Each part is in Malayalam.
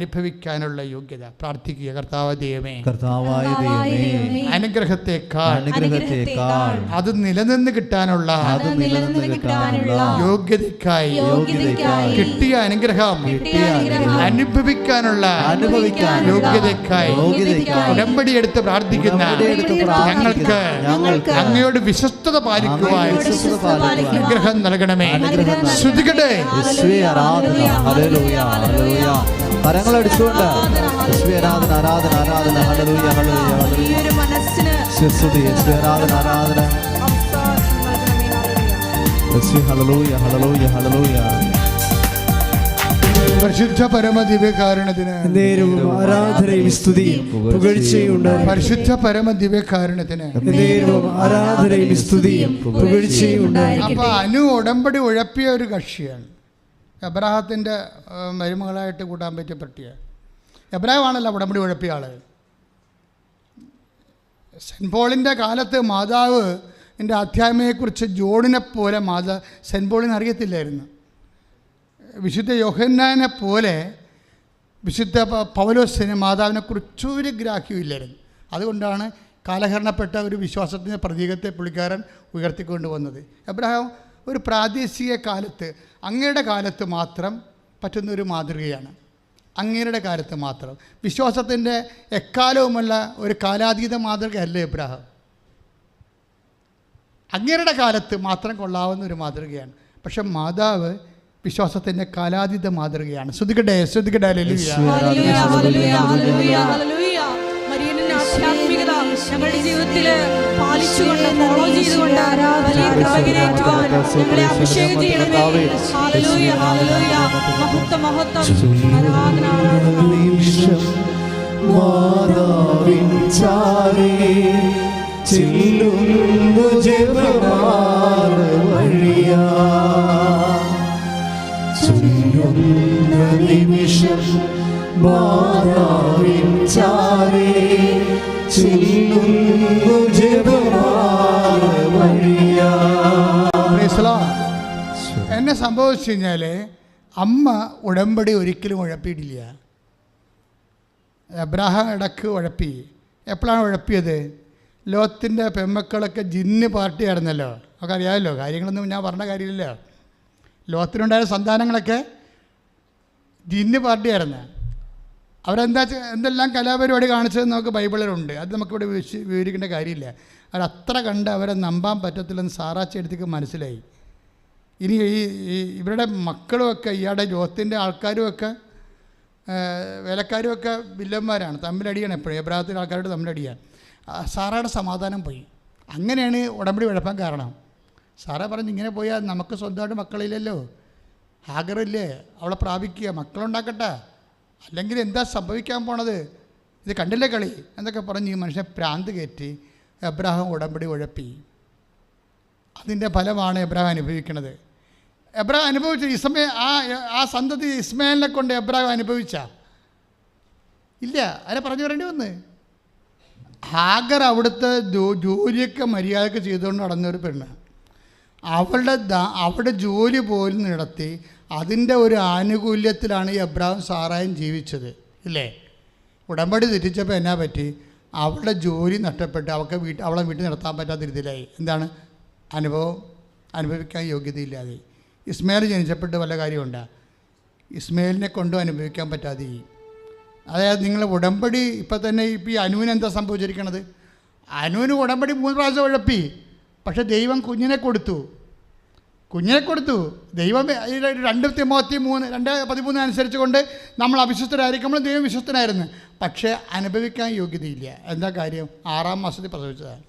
അനുഭവിക്കാനുള്ള യോഗ്യത. പ്രാർത്ഥിക്കുക കർത്താവ് ദൈവമേ കർത്താവായ ദൈവമേ അനുഗ്രഹത്തെക്കാൾ അനുഗ്രഹത്തെക്കാൾ അത് നിലനിന്ന് കിട്ടാനുള്ള അത് നിലനിന്ന് കിട്ടാനുള്ള യോഗ്യതയ്ക്കായി യോഗ്യതയ്ക്കായി കിട്ടിയ അനുഗ്രഹം കിട്ടിയ അനുഗ്രഹം അനുഭവിക്കാനുള്ള അനുഭവിക്കാൻ യോഗ്യതയ്ക്കായി യോഗ്യതയ്ക്കായി ഉടമ്പടി എടുത്ത് പ്രാർത്ഥിക്കുന്ന ഞങ്ങൾക്ക് ഞങ്ങൾക്ക് അങ്ങയോട് വിശ്വസ്തത പാലിക്കുവാൻ അനുഗ്രഹം നൽകണമേ. ഹല്ലേലൂയ. കരങ്ങൾ അടിച്ചുകൊണ്ട് ആരാധന ആരാധന ആരാധന. ആരാധന ആരാധന. പരിശുദ്ധ പരമ ദിവ്യകാരണത്തിന് നേരവും ആരാധനയും സ്തുതിയും പുകഴ്ചയും പരിശുദ്ധ ആരാധനയും സ്തുതിയും പുകഴ്ചയും അപ്പൊ അനു ഉടമ്പടി ഉഴപ്പിയ ഒരു കക്ഷിയാണ്. എബ്രാഹത്തിന്റെ മരുമകളായിട്ട് കൂട്ടാൻ പറ്റിയ പറ്റിയ എബ്രാഹമാണല്ലോ ഉടമ്പടി ഉഴപ്പിയ ആൾ സെന്റ് പോളിന്റെ കാലത്ത് മാതാവ് എന്റെ അധ്യായമയെക്കുറിച്ച് ജോണിനെ പോലെ മാതാ സെന്റ് പോളിന് അറിയത്തില്ലായിരുന്നു. വിശുദ്ധ യോഹന്നാനെ പോലെ വിശുദ്ധ പൗലോസിന് മാതാവിനെക്കുറിച്ച് ഒരു ഗ്രാഹ്യമില്ലായിരുന്നു അതുകൊണ്ടാണ് കാലഹരണപ്പെട്ട ഒരു വിശ്വാസത്തിന്റെ പ്രതീകത്തെ പുള്ളിക്കാരൻ ഉയർത്തിക്കൊണ്ടുവന്നത്. എബ്രഹാം ഒരു പ്രാദേശിക കാലത്ത് അങ്ങയുടെ കാലത്ത് മാത്രം പറ്റുന്ന ഒരു മാതൃകയാണ്. അങ്ങയുടെ കാലത്ത് മാത്രം. വിശ്വാസത്തിന്റെ എക്കാലവുമുള്ള ഒരു കാലാതീത മാതൃകയല്ല ഇബ്രാഹിം? അങ്ങയുടെ കാലത്ത് മാത്രം കൊള്ളാവുന്ന ഒരു മാതൃകയാണ്. പക്ഷെ മാതാവ് വിശ്വാസത്തിന്റെ കാലാതീത മാതൃകയാണ്. ശ്രദ്ധിക്കട്ടെ? ശ്രദ്ധിക്കട്ടെ? ഞങ്ങളുടെ ജീവിതത്തിൽ പാലിച്ചുകൊണ്ട് ഫോളോ ചെയ്തുകൊണ്ട് വലിയ കൃപകരേറ്റുവാൻ ഞങ്ങളെ അഭിഷേകം ചെയ്യണമേ ഹല്ലേലൂയ, ഹല്ലേലൂയ. മഹത്വം മഹത്വം ആരാധന മാതാവിൻ ചാരേ ചെല്ലുന്നു ചൊല്ലുന്ന നിമിഷം മാതാവിൻ ചാരേ ചെല്ലുന്നു. എന്നെ സംഭവിച്ചു കഴിഞ്ഞാൽ അമ്മ ഉടമ്പടി ഒരിക്കലും ഉഴപ്പിയിട്ടില്ല. എബ്രാഹാം ഇടയ്ക്ക് ഉഴപ്പി. എപ്പോഴാണ് ഉഴപ്പിയത്? ലോകത്തിന്റെ പെമ്മക്കളൊക്കെ ജിന്ന് പാർട്ടി ആയിരുന്നല്ലോ. നമുക്ക് അറിയാമല്ലോ കാര്യങ്ങളൊന്നും ഞാൻ പറഞ്ഞ കാര്യമില്ലല്ലോ. ലോകത്തിനുണ്ടായ സന്താനങ്ങളൊക്കെ ജിന്ന് പാർട്ടിയായിരുന്നു അവരെന്താ എന്തെല്ലാം കലാപരിപാടി കാണിച്ചതെന്ന് നമുക്ക് ബൈബിളിലുണ്ട്. അത് നമുക്കിവിടെ വിവരിക്കേണ്ട കാര്യമില്ല. അവരത്ര കണ്ട് അവരെ നമ്പാൻ പറ്റത്തില്ലെന്ന് സാറാച്ചെടുത്തേക്ക് മനസ്സിലായി. ഇനി ഈ ഈ ഇവരുടെ മക്കളുമൊക്കെ ഇയാളുടെ ജോത്തിന്റെ ആൾക്കാരുമൊക്കെ വേലക്കാരുമൊക്കെ വില്ലന്മാരാണ്. തമ്മിലടിയാണ് എപ്പോഴും. എബ്രാഹത്തിന്റെ ആൾക്കാരോട് തമ്മിലടിയാണ്. സാറയുടെ സമാധാനം പോയി. അങ്ങനെയാണ് ഉടമ്പടി വിഴപ്പാൻ കാരണം. സാറ പറഞ്ഞു ഇങ്ങനെ പോയാൽ നമുക്ക് സ്വന്തമായിട്ട് മക്കളില്ലല്ലോ. ഹാഗറില്ലേ? അവളെ പ്രാപിക്കുക. മക്കളുണ്ടാക്കട്ടെ. അല്ലെങ്കിൽ എന്താ സംഭവിക്കാൻ പോണത്? ഇത് കണ്ടില്ലേ കളി? എന്നൊക്കെ പറഞ്ഞ് ഈ മനുഷ്യനെ പ്രാന്ത് കയറ്റി എബ്രാഹിം ഉടമ്പടി ഉഴപ്പി. അതിന്റെ ഫലമാണ് എബ്രാഹിം അനുഭവിക്കുന്നത് എബ്രാഹിം അനുഭവിച്ച ഇസ്മേ ആ ആ സന്തതി ഇസ്മേലിനെ കൊണ്ട് എബ്രാഹിം അനുഭവിച്ച? ഇല്ല. ആരെ പറഞ്ഞു വരേണ്ടി വന്ന്? ഹാഗർ അവിടുത്തെ ജോലിയൊക്കെ മര്യാദയ്ക്ക് ചെയ്തുകൊണ്ട് നടന്നൊരു പെണ്ണ്. അവളുടെ അവിടെ ജോലി പോലും നടത്തി അതിന്റെ ഒരു ആനുകൂല്യത്തിലാണ് ഈ അബ്രാഹിം സാറായും ജീവിച്ചത് ഇല്ലേ? ഉടമ്പടി തിരിച്ചപ്പോൾ എന്നാ പറ്റി? അവളുടെ ജോലി നഷ്ടപ്പെട്ട് അവൾക്ക് വീട്ടിൽ അവളെ വീട്ടിൽ നടത്താൻ പറ്റാത്ത രീതിയിലായി. എന്താണ്? അനുഭവം? അനുഭവിക്കാൻ യോഗ്യതയില്ലാതെ. ഇസ്മയിൽ ജനിച്ചപ്പെട്ട് വല്ല കാര്യമുണ്ട്? ഇസ്മയിലിനെ കൊണ്ടും അനുഭവിക്കാൻ പറ്റാതെ. അതായത് നിങ്ങൾ ഉടമ്പടി ഇപ്പം തന്നെ ഇപ്പം ഈ അനുവിന് എന്താ സംഭവിച്ചിരിക്കണത്? അനുവിന് ഉടമ്പടി മൂന്ന് പ്രാവശ്യം ഉഴപ്പി. പക്ഷെ ദൈവം കുഞ്ഞിനെ കൊടുത്തു. കുഞ്ഞിനെ കൊടുത്തു. ദൈവം രണ്ട് തിമോത്തി മൂന്ന് രണ്ട് പതിമൂന്ന് അനുസരിച്ച് കൊണ്ട് നമ്മൾ അവിശ്വസ്തരായിരിക്കുമ്പോൾ ദൈവം വിശ്വസ്തനായിരുന്നു. പക്ഷേ അനുഭവിക്കാൻ യോഗ്യതയില്ല. എന്താ കാര്യം? ആറാം മാസത്തിൽ പ്രസവിച്ചതാണ്.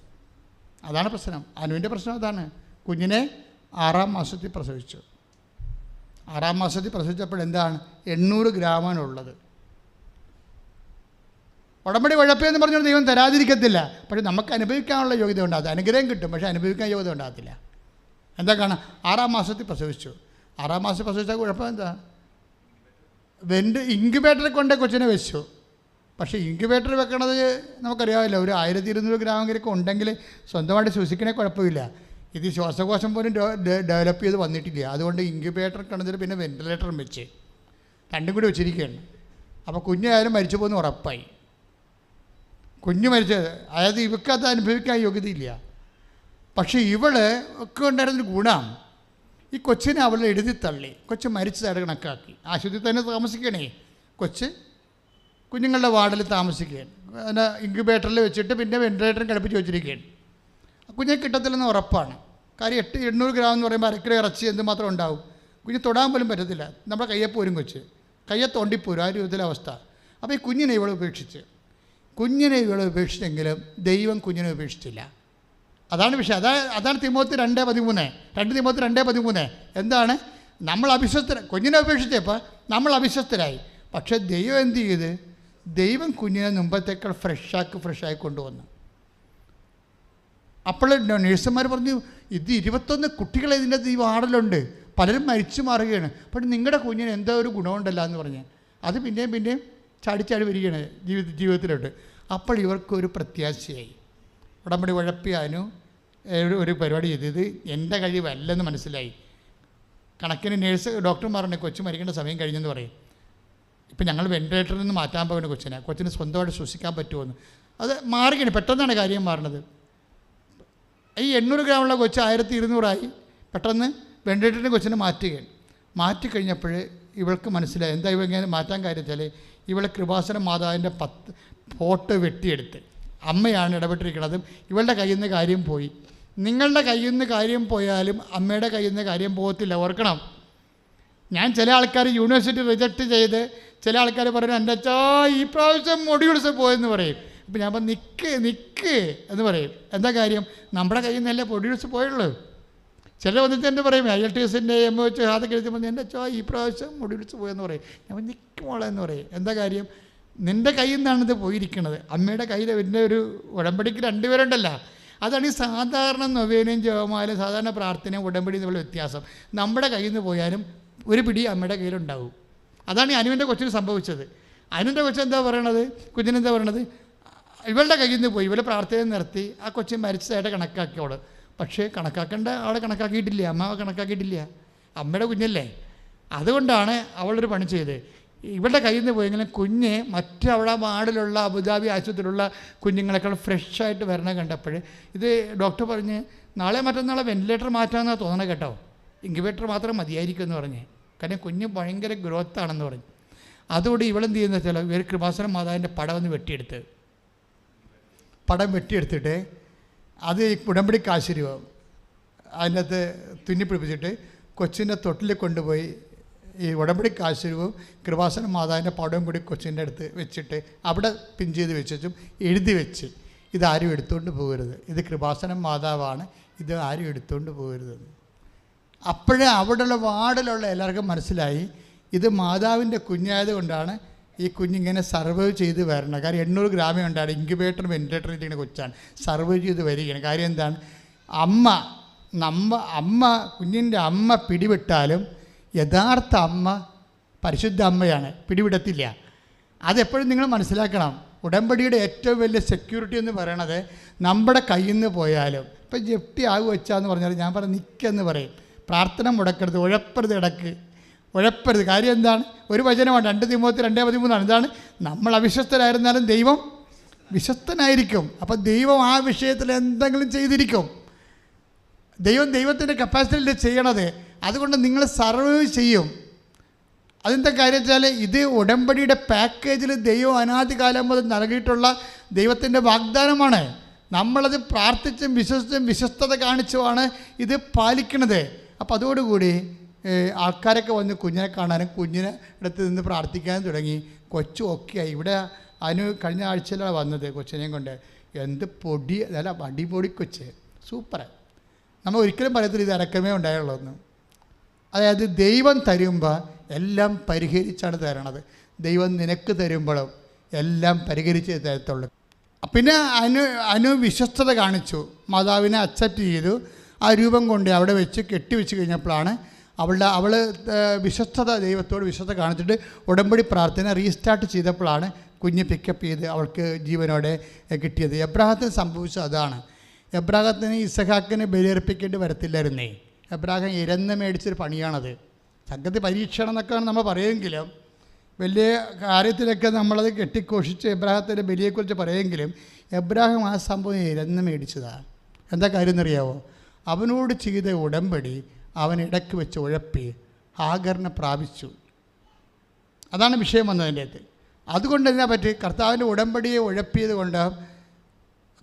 അതാണ് പ്രശ്നം. അനുവിന്റെ പ്രശ്നം അതാണ്. കുഞ്ഞിനെ ആറാം മാസത്തിൽ പ്രസവിച്ചു. ആറാം മാസത്തിൽ പ്രസവിച്ചപ്പോൾ എന്താണ്? എണ്ണൂറ് ഗ്രാമാണുള്ളത്. ഉടമ്പടി കുഴപ്പമെന്ന് പറഞ്ഞുകൊണ്ട് ദൈവം തരാതിരിക്കത്തില്ല. പക്ഷേ നമുക്ക് അനുഭവിക്കാനുള്ള യോഗ്യത ഉണ്ടാകത്തില്ല. അനുഗ്രഹം കിട്ടും പക്ഷേ അനുഭവിക്കാൻ യോഗ്യത ഉണ്ടാകത്തില്ല. എന്താ കാണാം? ആറാം മാസത്തിൽ പ്രസവിച്ചു. ആറാം മാസത്തിൽ പ്രസവിച്ചാൽ കുഴപ്പം എന്താ? വെന്റ് ഇൻക്യുബേറ്ററിൽ കൊണ്ട് കൊച്ചിനെ വെച്ചു. പക്ഷേ ഇൻക്യുബേറ്റർ വെക്കണത് നമുക്കറിയാവില്ല ഒരു ആയിരത്തി ഇരുന്നൂറ് ഗ്രാമെങ്കിലൊക്കെ ഉണ്ടെങ്കിൽ സ്വന്തമായിട്ട് ശ്വസിക്കണേ കുഴപ്പമില്ല. ഇത് ശ്വാസകോശം പോലും ഡെവലപ്പ് ചെയ്ത് വന്നിട്ടില്ല. അതുകൊണ്ട് ഇൻക്യുബേറ്റർ കണ്ടതിൽ പിന്നെ വെന്റിലേറ്ററും വെച്ച്. രണ്ടും കൂടി വെച്ചിരിക്കുകയാണ്. അപ്പോൾ കുഞ്ഞായാലും മരിച്ചു പോകുന്ന ഉറപ്പായി. കുഞ്ഞ് മരിച്ചത് അതായത് ഇവക്കത് അനുഭവിക്കാൻ യോഗ്യതയില്ല. പക്ഷേ ഇവൾ ഒക്കെ ഉണ്ടായിരുന്നൊരു ഗുണം. ഈ കൊച്ചിനെ അവൾ എഴുതി തള്ളി. കൊച്ച് മരിച്ചതായിട്ട് കണക്കാക്കി. ആശുപത്രിയിൽ തന്നെ താമസിക്കണേ. കൊച്ച് കുഞ്ഞുങ്ങളുടെ വാർഡിൽ താമസിക്കുകയാണ്. അതിനെ ഇൻക്യുബേറ്ററിൽ വെച്ചിട്ട് പിന്നെ വെന്റിലേറ്ററും കിടപ്പിച്ച് വെച്ചിരിക്കുകയാണ്. കുഞ്ഞെ കിട്ടത്തില്ലെന്ന് ഉറപ്പാണ്. കാര്യം എട്ട് എണ്ണൂറ് ഗ്രാം എന്ന് പറയുമ്പോൾ അരക്കിലോ ഇറച്ചി എന്തുമാത്രം ഉണ്ടാവും. കുഞ്ഞ് തൊടാൻ പോലും പറ്റത്തില്ല. നമ്മുടെ കയ്യെ പോരും കൊച്ച്. കയ്യെ തോണ്ടിപ്പോരും. ആ രൂപത്തിലെ അവസ്ഥ. അപ്പോൾ ഈ കുഞ്ഞിനെ ഇവളെ ഉപേക്ഷിച്ച്. കുഞ്ഞിനെ ഇവളെ ഉപേക്ഷിച്ചെങ്കിലും ദൈവം കുഞ്ഞിനെ ഉപേക്ഷിച്ചില്ല. അതാണ് വിഷയം. അതാ അതാണ് തിമോത്തി രണ്ടേ പതിമൂന്ന്. രണ്ട് തിമോത്തി രണ്ടേ പതിമൂന്ന്. എന്താണ്? നമ്മൾ അവിശ്വസ്തര കുഞ്ഞിനെ ഉപേക്ഷിച്ചപ്പോൾ നമ്മൾ അവിശ്വസ്തരായി. പക്ഷേ ദൈവം എന്ത് ചെയ്ത്? ദൈവം കുഞ്ഞിനെ മുമ്പത്തേക്കാൾ ഫ്രഷാക്കി ഫ്രഷായി കൊണ്ടുവന്നു. അപ്പോൾ നേഴ്സുമാർ പറഞ്ഞു ഇത് ഇരുപത്തൊന്ന് കുട്ടികളെ ഇതിന്റെ ഈ വാർഡിലുണ്ട് പലരും മരിച്ചു മാറുകയാണ്. പക്ഷേ നിങ്ങളുടെ കുഞ്ഞിന് എന്തോ ഒരു ഗുണമുണ്ടല്ല എന്ന് പറഞ്ഞ്. അത് പിന്നെയും പിന്നെയും ചാടിച്ചാടി വരികയാണ് ജീവിത ജീവിതത്തിലോട്ട്. അപ്പോൾ ഇവർക്കൊരു പ്രത്യാശയായി. ഉടമ്പടി ഉഴപ്പിയാനും ഒരു പരിപാടി ചെയ്തത് എന്റെ കഴിവല്ലെന്ന് മനസ്സിലായി. കണക്കിന് നേഴ്സ് ഡോക്ടർമാരുണ്ട് കൊച്ചു മരിക്കേണ്ട സമയം കഴിഞ്ഞെന്ന് പറയും. ഇപ്പം ഞങ്ങൾ വെന്റിലേറ്ററിൽ നിന്ന് മാറ്റാൻ പോകുന്ന കൊച്ചിനെ കൊച്ചിന് സ്വന്തമായിട്ട് ശ്വസിക്കാൻ പറ്റുമെന്ന്. അത് മാറുകയാണ് പെട്ടെന്നാണ് കാര്യം മാറുന്നത് ഈ എണ്ണൂറ് ഗ്രാമുള്ള കൊച്ച് ആയിരത്തി ഇരുന്നൂറായി പെട്ടെന്ന് വെന്റിലേറ്ററിന്റെ കൊച്ചിനെ മാറ്റുകയാണ്. മാറ്റിക്കഴിഞ്ഞപ്പോൾ ഇവൾക്ക് മനസ്സിലായി എന്താ ഇവ ഇങ്ങനെ മാറ്റാൻ കാര്യം വെച്ചാൽ ഇവളെ കൃപാസന മാതാവിന്റെ പത്ത് ഫോട്ടോ വെട്ടിയെടുത്ത്. അമ്മയാണ് ഇടപെട്ടിരിക്കുന്നത് ഇവളുടെ കയ്യിൽ നിന്ന് കാര്യം പോയി. നിങ്ങളുടെ കയ്യിൽ നിന്ന് കാര്യം പോയാലും അമ്മയുടെ കയ്യിൽ നിന്ന് കാര്യം പോകത്തില്ല. ഓർക്കണം. ഞാൻ ചില ആൾക്കാർ യൂണിവേഴ്സിറ്റി റിജക്റ്റ് ചെയ്ത് ചില ആൾക്കാർ പറയും എന്റെ അച്ഛാ ഈ പ്രാവശ്യം മൊഡ്യൂൾസ് പോയെന്ന് പറയും. അപ്പം ഞാൻ അപ്പം നിൽക്ക് നിൽക്ക് എന്ന് പറയും. എന്താ കാര്യം? നമ്മുടെ കയ്യിൽ നിന്നല്ലേ മൊഡ്യൂൾസ് പോയുള്ളൂ. ചില വന്നിട്ട് എന്റെ പറയും ഐ എൽ ടി എസിന്റെ എം എച്ച് അതൊക്കെ എഴുതി പറഞ്ഞു എന്റെ അച്ഛാ ഈ പ്രാവശ്യം മൊഡ്യൂൾസ് പോയെന്ന് പറയും. ഞാൻ നിൽക്കുമോളെന്ന് മോളെ എന്ന് പറയും. എന്താ കാര്യം? നിന്റെ കയ്യിൽ നിന്നാണ് ഇത് പോയിരിക്കുന്നത് അമ്മയുടെ കയ്യിൽ എന്റെ ഒരു ഉടമ്പടിക്ക് രണ്ടുപേരുണ്ടല്ലോ. അതാണ് ഈ സാധാരണ നൊവേനയും ജപമാലും സാധാരണ പ്രാർത്ഥനയും ഉടമ്പടി എന്നുള്ള വ്യത്യാസം. നമ്മുടെ കയ്യിൽ നിന്ന് പോയാലും ഒരു പിടി അമ്മയുടെ കയ്യിലുണ്ടാവും. അതാണ് ഈ അനുവിന്റെ കൊച്ചിന് സംഭവിച്ചത്. അനുവിന്റെ കൊച്ചു എന്താ പറയണത്? കുഞ്ഞിനെന്താ പറയണത്? ഇവളുടെ കയ്യിൽ നിന്ന് പോയി ഇവരെ പ്രാർത്ഥന നിർത്തി ആ കൊച്ചിൻ മരിച്ചതായിട്ട് കണക്കാക്കി അവൾ പക്ഷേ കണക്കാക്കേണ്ട ആളെ കണക്കാക്കിയിട്ടില്ല അമ്മ കണക്കാക്കിയിട്ടില്ല. അമ്മയുടെ കുഞ്ഞല്ലേ. അതുകൊണ്ടാണ് അവളൊരു പണി ചെയ്ത് ഇവളുടെ കയ്യിൽ നിന്ന് പോയെങ്കിലും കുഞ്ഞ് മറ്റവിടെ വാർഡിലുള്ള അബുദാബി ആശുപത്രിയിലുള്ള കുഞ്ഞുങ്ങളെക്കാൾ ഫ്രഷായിട്ട് വരണ കണ്ടപ്പോൾ ഇത് ഡോക്ടർ പറഞ്ഞ് നാളെ മറ്റന്നാളെ വെന്റിലേറ്റർ മാറ്റാമെന്നാണ് തോന്നണത് കേട്ടോ. ഇൻക്യുബേറ്റർ മാത്രം മതിയായിരിക്കും എന്ന് പറഞ്ഞ്. കാരണം കുഞ്ഞ് ഭയങ്കര ഗ്രോത്ത് ആണെന്ന് പറഞ്ഞു. അതുകൊണ്ട് ഇവളെന്ത് ചെയ്യുന്ന വെച്ചാൽ ഇവർ കൃപാസനം മാതാവിന്റെ പടം ഒന്ന് വെട്ടിയെടുത്ത്. പടം വെട്ടിയെടുത്തിട്ട് അത് ഉടമ്പടി കാശ് രൂപ അതിനകത്ത് തുന്നിപ്പിടിപ്പിച്ചിട്ട് കൊച്ചിന്റെ തൊട്ടിൽ കൊണ്ടുപോയി ഈ ഉടമ്പടി കാശ് കൃപാസന മാതാവിന്റെ പടവും കൂടി കൊച്ചിന്റെ അടുത്ത് വെച്ചിട്ട് അവിടെ പിൻ ചെയ്ത് വെച്ചും എഴുതി വെച്ച് ഇതാരും എടുത്തുകൊണ്ട് പോകരുത്. ഇത് കൃപാസനം മാതാവാണ് ഇത് ആരും എടുത്തുകൊണ്ട് പോകരുത്. അപ്പോഴേ അവിടെയുള്ള വാർഡിലുള്ള എല്ലാവർക്കും മനസ്സിലായി ഇത് മാതാവിന്റെ കുഞ്ഞായത് കൊണ്ടാണ് ഈ കുഞ്ഞിങ്ങനെ സർവൈവ് ചെയ്ത് വരണം. കാര്യം എണ്ണൂറ് ഗ്രാമേ ഉണ്ടാണ് ഇൻക്യുബേറ്റർ വെന്റിലേറ്റർ ഇരിക്കുന്ന കൊച്ചാണ്. സർവൈവ് ചെയ്ത് വരികയാണ്. കാര്യം എന്താണ്? അമ്മ നമ്മ അമ്മ കുഞ്ഞിന്റെ അമ്മ പിടിവിട്ടാലും യഥാർത്ഥ അമ്മ പരിശുദ്ധ അമ്മയാണ്. പിടിവിടത്തില്ല. അതെപ്പോഴും നിങ്ങൾ മനസ്സിലാക്കണം. ഉടമ്പടിയുടെ ഏറ്റവും വലിയ സെക്യൂരിറ്റി എന്ന് പറയണത് നമ്മുടെ കയ്യിൽ നിന്ന് പോയാലും ഇപ്പം ജപ്തി ആകുവച്ചാന്ന് പറഞ്ഞാൽ ഞാൻ പറഞ്ഞ നിൽക്കെന്ന് പറയും. പ്രാർത്ഥന മുടക്കരുത് ഉഴപ്പരുത് ഇടയ്ക്ക് ഉഴപ്പരുത്. കാര്യം എന്താണ്? ഒരു വചനമാണ്. രണ്ട് തിമൂത്തി രണ്ടേ പതിമൂന്നാണ്. എന്താണ്? നമ്മൾ അവിശ്വസ്തരായിരുന്നാലും ദൈവം വിശ്വസ്തനായിരിക്കും. അപ്പം ദൈവം ആ വിഷയത്തിൽ എന്തെങ്കിലും ചെയ്തിരിക്കും. ദൈവം ദൈവത്തിന്റെ കപ്പാസിറ്റിയിൽ ചെയ്യണത്. അതുകൊണ്ട് നിങ്ങൾ സർവൈവ് ചെയ്യും. അതിന്റെ കാര്യം വെച്ചാൽ ഇത് ഉടമ്പടിയുടെ പാക്കേജിൽ ദൈവം അനാദികാലം മുതൽ നൽകിയിട്ടുള്ള ദൈവത്തിന്റെ വാഗ്ദാനമാണ്. നമ്മളത് പ്രാർത്ഥിച്ചും വിശ്വസിച്ചും വിശ്വസ്തത കാണിച്ചുമാണ് ഇത് പാലിക്കണത്. അപ്പോൾ അതോടുകൂടി ആൾക്കാരൊക്കെ വന്ന് കുഞ്ഞിനെ കാണാനും കുഞ്ഞിനെ അടുത്ത് നിന്ന് പ്രാർത്ഥിക്കാനും തുടങ്ങി. കൊച്ചു ഒക്കെയായി. ഇവിടെ അനു കഴിഞ്ഞ ആഴ്ചയിലാണ് വന്നത് കൊച്ചിനെയും കൊണ്ട്. എന്ത് പൊടി അല്ല അടിപൊടി കൊച്ച്. സൂപ്പർ നമ്മൾ ഒരിക്കലും പറയത്തില്ല ഇത് ഇറക്കമേ ഉണ്ടായുള്ളൂ എന്ന് അതായത് ദൈവം തരുമ്പോൾ എല്ലാം പരിഹരിച്ചാണ് തരണത്. ദൈവം നിനക്ക് തരുമ്പോഴും എല്ലാം പരിഹരിച്ച് തരത്തുള്ളൂ. പിന്നെ അനു അനു വിശ്വസ്തത കാണിച്ചു. മാതാവിനെ അക്സെപ്റ്റ് ചെയ്തു. ആ രൂപം കൊണ്ട് അവിടെ വെച്ച് കെട്ടിവെച്ച് കഴിഞ്ഞപ്പോഴാണ് അവളുടെ അവൾ വിശ്വസ്തത ദൈവത്തോട് വിശ്വസ്ത കാണിച്ചിട്ട് ഉടമ്പടി പ്രാർത്ഥന റീസ്റ്റാർട്ട് ചെയ്തപ്പോഴാണ് കുഞ്ഞ് പിക്കപ്പ് ചെയ്ത് അവൾക്ക് ജീവനോടെ കിട്ടിയത്. എബ്രാഹത്തിന് സംഭവിച്ചത് അതാണ്. എബ്രാഹത്തിന് ഇസഹാക്കിന് ബലിയർപ്പിക്കേണ്ടി വരത്തില്ലായിരുന്നേ. എബ്രാഹം ഇരന്ന് മേടിച്ചൊരു പണിയാണത്. സംഗതി പരീക്ഷണം എന്നൊക്കെയാണ് നമ്മൾ പറയുമെങ്കിലും വലിയ കാര്യത്തിലൊക്കെ നമ്മളത് കെട്ടിക്കോഷിച്ച് എബ്രാഹത്തിന്റെ ബലിയെക്കുറിച്ച് പറയുമെങ്കിലും എബ്രാഹിം ആ സംഭവം ഇരന്ന് മേടിച്ചതാണ്. എന്താ കാര്യം എന്നറിയാവോ? അവനോട് ചെയ്ത ഉടമ്പടി അവൻ ഇടയ്ക്ക് വെച്ച് ഉഴപ്പി ഹാഗറിനെ പ്രാപിച്ചു. അതാണ് വിഷയം വന്നതിന്റെ അകത്ത്. അതുകൊണ്ട് ഇതിനെ പറ്റി കർത്താവിന്റെ ഉടമ്പടിയെ ഉഴപ്പിയത് കൊണ്ട്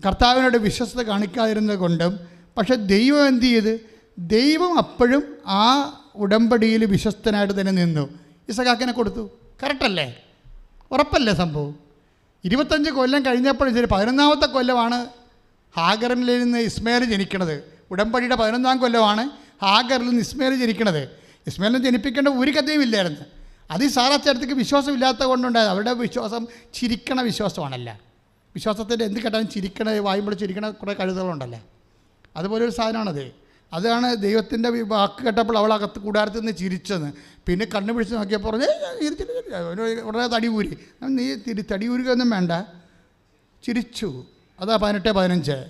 കർത്താവിനോട് വിശ്വസ്ത കാണിക്കാതിരുന്നത് കൊണ്ടും പക്ഷെ ദൈവം എന്ത് ചെയ്ത്? ദൈവം അപ്പോഴും ആ ഉടമ്പടിയിൽ വിശ്വസ്തനായിട്ട് തന്നെ നിന്നു. ഇസഖാക്കിനെ കൊടുത്തു. കറക്റ്റല്ലേ ഉറപ്പല്ലേ സംഭവം? ഇരുപത്തഞ്ച് കൊല്ലം കഴിഞ്ഞപ്പോഴും ശരി പതിനൊന്നാമത്തെ കൊല്ലമാണ് ഹാഗറിൽ നിന്ന് ഇസ്മേൽ ജനിക്കണത്. ഉടമ്പടിയുടെ പതിനൊന്നാം കൊല്ലമാണ് ഹാഗറിൽ ഇസ്മേൽ ജനിക്കണത്. ഇസ്മേലിനെ ജനിപ്പിക്കേണ്ട ഒരു കഥയും ഇല്ലായിരുന്നു. അത് ഈ സാറാച്ചേർത്തേക്ക് വിശ്വാസം ഇല്ലാത്ത കൊണ്ടുണ്ടായത്. അവരുടെ വിശ്വാസം ചിരിക്കണ വിശ്വാസമാണല്ല. വിശ്വാസത്തിന്റെ എന്ത് കേട്ടാലും ചിരിക്കണ വായുമ്പോൾ ചിരിക്കണ കുറേ കഴുതകളുണ്ടല്ലേ? അതുപോലെ ഒരു സാധനമാണത്. അതാണ് ദൈവത്തിന്റെ വാക്ക് കേട്ടപ്പോൾ അവൾ അകത്ത് കൂടാരത്തിൽ നിന്ന് ചിരിച്ചെന്ന് പിന്നെ കണ്ണു പിടിച്ച് നോക്കിയപ്പോൾ ഉടനെ തടി ഊരി നീ തിരി തടി ഊരുകയൊന്നും വേണ്ട. ചിരിച്ചു. അതാ പതിനെട്ട് പതിനഞ്ച്.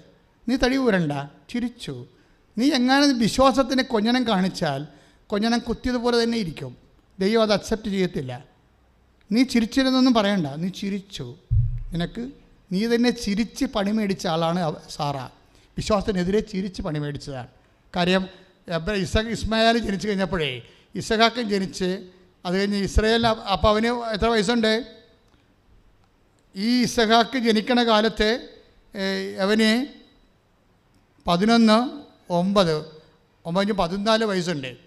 നീ തടി ഊരണ്ട ചിരിച്ചു. നീ എങ്ങനെ വിശ്വാസത്തിന് കൊഞ്ഞനം കാണിച്ചാൽ കൊഞ്ഞനം കുത്തിയതുപോലെ തന്നെ ഇരിക്കും. ദൈവം അത് അക്സെപ്റ്റ് ചെയ്യത്തില്ല. നീ ചിരിച്ചിരുന്നൊന്നും പറയണ്ട. നീ ചിരിച്ചു. നിനക്ക് നീ തന്നെ ചിരിച്ച് പണി മേടിച്ച ആളാണ് സാറ. വിശ്വാസത്തിനെതിരെ ചിരിച്ച് പണി മേടിച്ചതാണ്. കാര്യം ഇസ ഇസ്മയാൽ ജനിച്ചു കഴിഞ്ഞപ്പോഴേ ഇസഹാക്കും ജനിച്ച് അത് കഴിഞ്ഞ് ഇസ്രയേൽ അപ്പോൾ അവന് എത്ര വയസ്സുണ്ട്? ഈ ഇസഹാക്ക് ജനിക്കണ കാലത്ത് അവന് പതിനൊന്ന് ഒമ്പത്. ഒമ്പതിന് പതിനാല് വയസ്സുണ്ട്.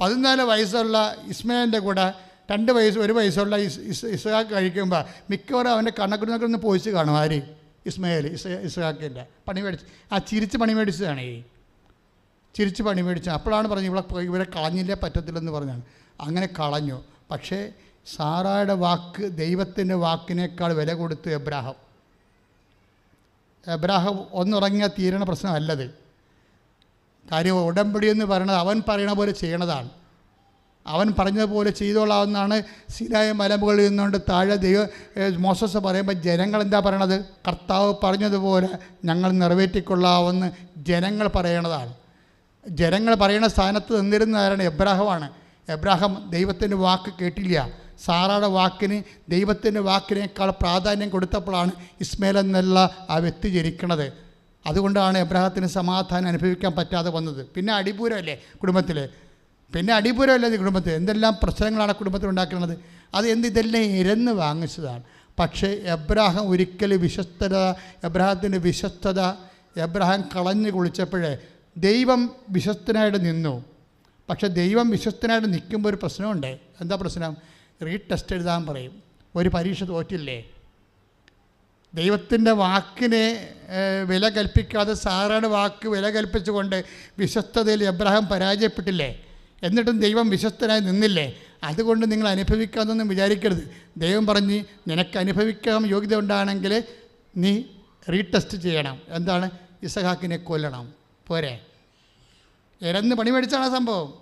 പതിനാല് വയസ്സുള്ള ഇസ്മയിലിന്റെ കൂടെ രണ്ട് വയസ്സ് ഒരു വയസ്സുള്ള ഇസ് ഇസ് ഇസ്ഹാക്ക് കഴിക്കുമ്പോൾ മിക്കവാറും അവന്റെ കണ്ണക്കുടിനൊക്കെ ഒന്ന് പോയിച്ച് കാണും ആര്? ഇസ്മയിൽ ഇസ് ഇസ്ഹാക്കിന്റെ പണി മേടിച്ച് ആ ചിരിച്ച് പണി മേടിച്ചതാണ്. ഈ ചിരിച്ച് പണി മേടിച്ചു. അപ്പോഴാണ് പറഞ്ഞത് ഇവിടെ ഇവരെ കളഞ്ഞില്ലേ പറ്റത്തില്ലെന്ന് പറഞ്ഞാണ് അങ്ങനെ കളഞ്ഞു. പക്ഷേ സാറായുടെ വാക്ക് ദൈവത്തിന്റെ വാക്കിനേക്കാൾ വില കൊടുത്തു എബ്രാഹം. എബ്രാഹം ഒന്നുറങ്ങിയാൽ തീരണ പ്രശ്നമല്ലത്. കാര്യം ഉടമ്പടി എന്ന് പറയുന്നത് അവൻ പറയണ പോലെ ചെയ്യണതാണ്. അവൻ പറഞ്ഞതുപോലെ ചെയ്തോളാവുന്നതാണ്. സിനായ മലമുകളിൽ നിന്നുകൊണ്ട് താഴെ ദൈവ മോസസ് പറയുമ്പോൾ ജനങ്ങൾ എന്താ പറയണത്? കർത്താവ് പറഞ്ഞതുപോലെ ഞങ്ങൾ നിറവേറ്റിക്കൊള്ളാവുന്ന ജനങ്ങൾ പറയണതാണ്. ജനങ്ങൾ പറയുന്ന സ്ഥാനത്ത് നിന്നിരുന്നതാരാണ് എബ്രാഹമാണ്. എബ്രാഹം ദൈവത്തിന്റെ വാക്ക് കേട്ടില്ല. സാറയുടെ വാക്കിന് ദൈവത്തിന്റെ വാക്കിനേക്കാൾ പ്രാധാന്യം കൊടുത്തപ്പോഴാണ് ഇസ്മേൽ എന്നുള്ള ആ വ്യക്തി ജനിക്കണത്. അതുകൊണ്ടാണ് എബ്രാഹത്തിന് സമാധാനം അനുഭവിക്കാൻ പറ്റാതെ വന്നത്. പിന്നെ അടിപൂരമല്ലേ കുടുംബത്തിൽ പിന്നെ അടിപൂരമല്ലേ കുടുംബത്തിൽ എന്തെല്ലാം പ്രശ്നങ്ങളാണ് കുടുംബത്തിൽ ഉണ്ടാക്കുന്നത്? അത് എന്ത് ഇതെല്ലാം ഇരന്ന് വാങ്ങിച്ചതാണ്. പക്ഷേ എബ്രാഹം ഒരിക്കലും വിശ്വസ്തത എബ്രാഹത്തിന്റെ വിശ്വസ്തത എബ്രാഹാം കളഞ്ഞു കുളിച്ചപ്പോഴേ ദൈവം വിശ്വസ്തനായിട്ട് നിന്നു. പക്ഷേ ദൈവം വിശ്വസ്തനായിട്ട് നിൽക്കുമ്പോൾ ഒരു പ്രശ്നമുണ്ട്. എന്താ പ്രശ്നം? റീടെസ്റ്റ് എഴുതാൻ പറയും. ഒരു പരീക്ഷ തോറ്റില്ലേ? ദൈവത്തിന്റെ വാക്കിനെ വില കൽപ്പിക്കാതെ സാറയുടെ വാക്ക് വില കൽപ്പിച്ചുകൊണ്ട് വിശ്വസ്തതയിൽ എബ്രഹാം പരാജയപ്പെട്ടില്ലേ? എന്നിട്ടും ദൈവം വിശ്വസ്തനായി നിന്നില്ലേ? അതുകൊണ്ട് നിങ്ങൾ അനുഭവിക്കാമെന്നൊന്നും വിചാരിക്കരുത്. ദൈവം പറഞ്ഞ് നിനക്ക് അനുഭവിക്കാൻ യോഗ്യത ഉണ്ടാണെങ്കിൽ നീ റീടെസ്റ്റ് ചെയ്യണം. എന്താണ്? ഇസഹാക്കിനെ കൊല്ലണം. പോരെ. ഇരന്ന് പണി മേടിച്ചാണ് സംഭവം.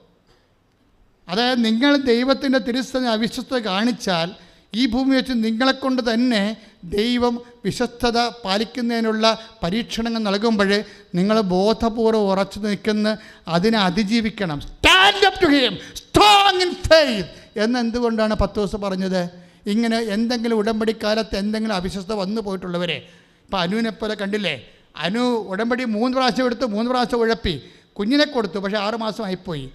അതായത് നിങ്ങൾ ദൈവത്തിന്റെ തിരുസ്ഥ അവിശ്വസ്ത കാണിച്ചാൽ ഈ ഭൂമി വെച്ച് നിങ്ങളെക്കൊണ്ട് തന്നെ ദൈവം വിശ്വസ്തത പാലിക്കുന്നതിനുള്ള പരീക്ഷണങ്ങൾ നൽകുമ്പോൾ നിങ്ങൾ ബോധപൂർവം ഉറച്ചു നിൽക്കുന്ന അതിനെ അതിജീവിക്കണം. Stand up to him strong in faith എന്ന് എന്തുകൊണ്ടാണ് പത്ത് ദിവസം പറഞ്ഞത്? ഇങ്ങനെ എന്തെങ്കിലും ഉടമ്പടിക്കാലത്ത് എന്തെങ്കിലും അവിശ്വസ്ത വന്നു പോയിട്ടുള്ളവരെ. ഇപ്പം അനുവിനെ പോലെ കണ്ടില്ലേ? അനു ഉടമ്പടി മൂന്ന് പ്രാവശ്യം എടുത്ത് മൂന്ന് പ്രാവശ്യം ഉഴപ്പി. കുഞ്ഞിനെ കൊടുത്തു പക്ഷേ ആറ് മാസം ആയിപ്പോയി.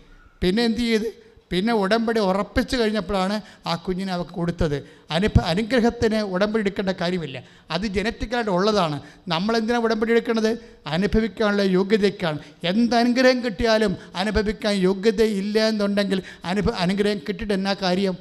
പിന്നെ എന്ത് ചെയ്ത്? പിന്നെ ഉടമ്പടി ഉറപ്പിച്ചു കഴിഞ്ഞപ്പോഴാണ് ആ കുഞ്ഞിനെ അവർക്ക് കൊടുത്തത്. അനുഭ അനുഗ്രഹത്തിന് ഉടമ്പടി എടുക്കേണ്ട കാര്യമില്ല. അത് ജനറ്റിക്കായിട്ട് ഉള്ളതാണ്. നമ്മളെന്തിനാണ് ഉടമ്പടി എടുക്കേണ്ടത്? അനുഭവിക്കാനുള്ള യോഗ്യതയ്ക്കാണ്. എന്ത് അനുഗ്രഹം കിട്ടിയാലും അനുഭവിക്കാൻ യോഗ്യത ഇല്ല എന്നുണ്ടെങ്കിൽ അനുഭ അനുഗ്രഹം കിട്ടിയിട്ട് എന്നാ കാര്യം?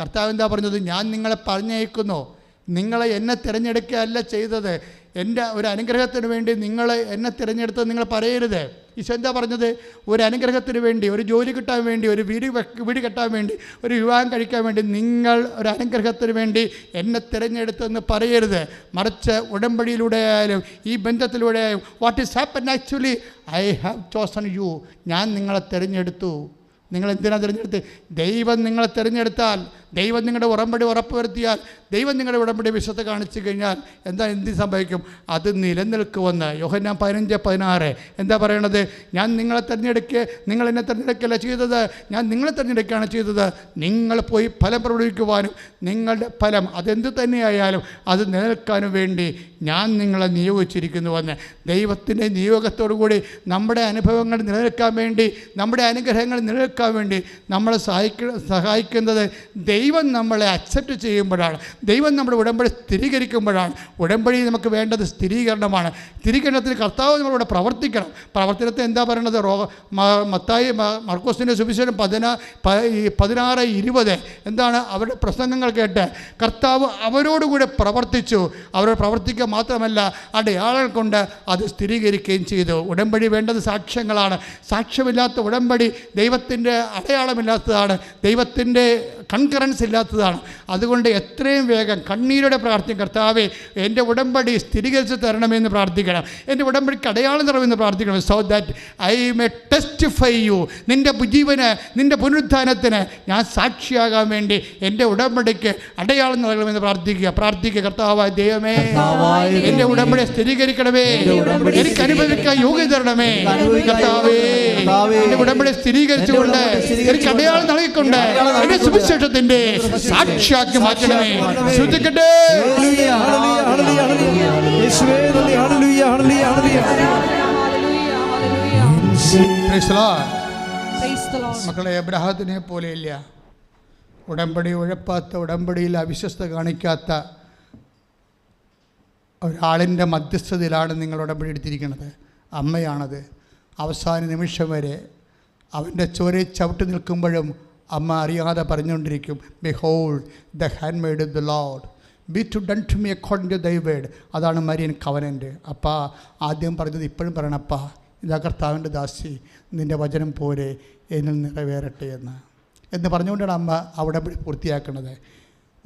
കർത്താവ് എന്താ പറഞ്ഞത്? ഞാൻ നിങ്ങളെ പറഞ്ഞയക്കുന്നു. നിങ്ങളെ എന്നെ തിരഞ്ഞെടുക്കുകയല്ല ചെയ്തത്. എന്റെ ഒരു അനുഗ്രഹത്തിന് വേണ്ടി നിങ്ങൾ എന്നെ തിരഞ്ഞെടുത്തത് നിങ്ങൾ പറയരുത്. ഈശോ എന്താ പറഞ്ഞത്? ഒരു അനുഗ്രഹത്തിന് വേണ്ടി ഒരു ജോലി കിട്ടാൻ വേണ്ടി ഒരു വീട് വീട് കെട്ടാൻ വേണ്ടി ഒരു വിവാഹം കഴിക്കാൻ വേണ്ടി നിങ്ങൾ ഒരു അനുഗ്രഹത്തിന് വേണ്ടി എന്നെ തിരഞ്ഞെടുത്തെന്ന് പറയരുത്. മറിച്ച് ഉടമ്പടിയിലൂടെ ആയാലും ഈ ബന്ധത്തിലൂടെ ആയാലും what is happen actually I have chosen you ഞാൻ നിങ്ങളെ തിരഞ്ഞെടുത്തു. നിങ്ങൾ എന്തിനാണ് തിരഞ്ഞെടുത്ത്? ദൈവം നിങ്ങളെ തിരഞ്ഞെടുത്താൽ ദൈവം നിങ്ങളുടെ ഉടമ്പടി ഉറപ്പുവരുത്തിയാൽ ദൈവം നിങ്ങളുടെ ഉടമ്പടി വിശ്വത്ത് കാണിച്ചു കഴിഞ്ഞാൽ എന്താ എന്ത് സംഭവിക്കും? അത് നിലനിൽക്കുമെന്ന്. യോഹന്നാൻ പതിനഞ്ച് പതിനാറ്. എന്താ പറയണത്? ഞാൻ നിങ്ങളെ തിരഞ്ഞെടുക്കുക നിങ്ങൾ എന്നെ തിരഞ്ഞെടുക്കല്ല ചെയ്തത്. ഞാൻ നിങ്ങളെ തിരഞ്ഞെടുക്കുകയാണ് ചെയ്തത്. നിങ്ങൾ പോയി ഫലം പ്രകടിപ്പിക്കുവാനും നിങ്ങളുടെ ഫലം അതെന്ത് തന്നെയായാലും അത് നിലനിൽക്കാനും വേണ്ടി ഞാൻ നിങ്ങളെ നിയോഗിച്ചിരിക്കുന്നുവെന്ന്. ദൈവത്തിന്റെ നിയോഗത്തോടു കൂടി നമ്മുടെ അനുഭവങ്ങൾ നിലനിൽക്കാൻ വേണ്ടി നമ്മുടെ അനുഗ്രഹങ്ങൾ നിലനിൽക്കാൻ വേണ്ടി നമ്മളെ സഹായിക്ക സഹായിക്കുന്നത് ദൈവം നമ്മളെ അക്സെപ്റ്റ് ചെയ്യുമ്പോഴാണ്. ദൈവം നമ്മുടെ ഉടമ്പടി സ്ഥിരീകരിക്കുമ്പോഴാണ്. ഉടമ്പടി നമുക്ക് വേണ്ടത് സ്ഥിരീകരണമാണ്. സ്ഥിരീകരണത്തിന് കർത്താവ് നമ്മളിവിടെ പ്രവർത്തിക്കണം. പ്രവർത്തനത്തെ എന്താ പറയണത്? റോ മത്തായി മർക്കോസിന്റെ സുവിശേഷം പതിനാ പതിനാറ് ഇരുപത്. എന്താണ് അവരുടെ പ്രസംഗങ്ങൾ കേട്ട്? കർത്താവ് അവരോടുകൂടെ പ്രവർത്തിച്ചു. അവരോട് പ്രവർത്തിക്കുക മാത്രമല്ല അടയാളങ്ങൾ കൊണ്ട് അത് സ്ഥിരീകരിക്കുകയും ചെയ്തു. ഉടമ്പടി വേണ്ടത് സാക്ഷ്യങ്ങളാണ്. സാക്ഷ്യമില്ലാത്ത ഉടമ്പടി ദൈവത്തിന്റെ അടയാളമില്ലാത്തതാണ്. ദൈവത്തിന്റെ കൺകറൻസ് ഇല്ലാത്തതാണ്. അതുകൊണ്ട് എത്രയും വേഗം കണ്ണീരോടെ പ്രാർത്ഥന കർത്താവെ എന്റെ ഉടമ്പടി സ്ഥിരീകരിച്ച് തരണമെന്ന് പ്രാർത്ഥിക്കണം. എന്റെ ഉടമ്പടിക്ക് അടയാളം തരണമെന്ന് പ്രാർത്ഥിക്കണം. So that I may testify you നിന്റെ ജീവന് നിന്റെ പുനരുത്ഥാനത്തിന് ഞാൻ സാക്ഷിയാകാൻ വേണ്ടി എന്റെ ഉടമ്പടിക്ക് അടയാളം നൽകണമെന്ന് പ്രാർത്ഥിക്കുക. പ്രാർത്ഥിക്കുക കർത്താവായ ദൈവമേ എന്റെ ഉടമ്പടി സ്ഥിരീകരിക്കണമേ. എനിക്ക് അനുഭവിക്കാൻ യോഗ്യത തരണമേ. കർത്താവേ എന്റെ ഉടമ്പടി സ്ഥിരീകരിച്ചുകൊണ്ട് എനിക്ക് അടയാളം നൽകിക്കൊണ്ട് എന്റെ സുവിശേഷത്തിന്റെ സാക്ഷിയാക്കി മാറ്റണമേ. ശ്രദ്ധിക്കട്ടെ. മക്കളെ എബ്രഹത്തിനെ പോലെയില്ല. ഉടമ്പടി ഉഴപ്പാത്ത ഉടമ്പടിയിൽ അവിശ്വസ്ത കാണിക്കാത്ത ഒരാളിന്റെ മധ്യസ്ഥതയിലാണ് നിങ്ങൾ ഉടമ്പടി എടുത്തിരിക്കുന്നത്. അമ്മയാണത്. അവസാന നിമിഷം വരെ അവന്റെ ചോരയിൽ ചവിട്ടി നിൽക്കുമ്പോഴും അമ്മ അറിയാതെ പറഞ്ഞുകൊണ്ടിരിക്കും behold the handmaid the lord be to done to me according to thy word അതാണ് മരിയൻ കവനന്റ്. അപ്പ ആദ്യം പറഞ്ഞത് ഇപ്പോഴും പറയണം അപ്പ. ഇതാ കർത്താവിന്റെ ദാസി. നിന്റെ വചനം പോരെ എന്നിൽ നിറവേറട്ടെ എന്ന്. എന്ന് പറഞ്ഞുകൊണ്ടാണ് അമ്മ അവിടെ പൂർത്തിയാക്കുന്നത്.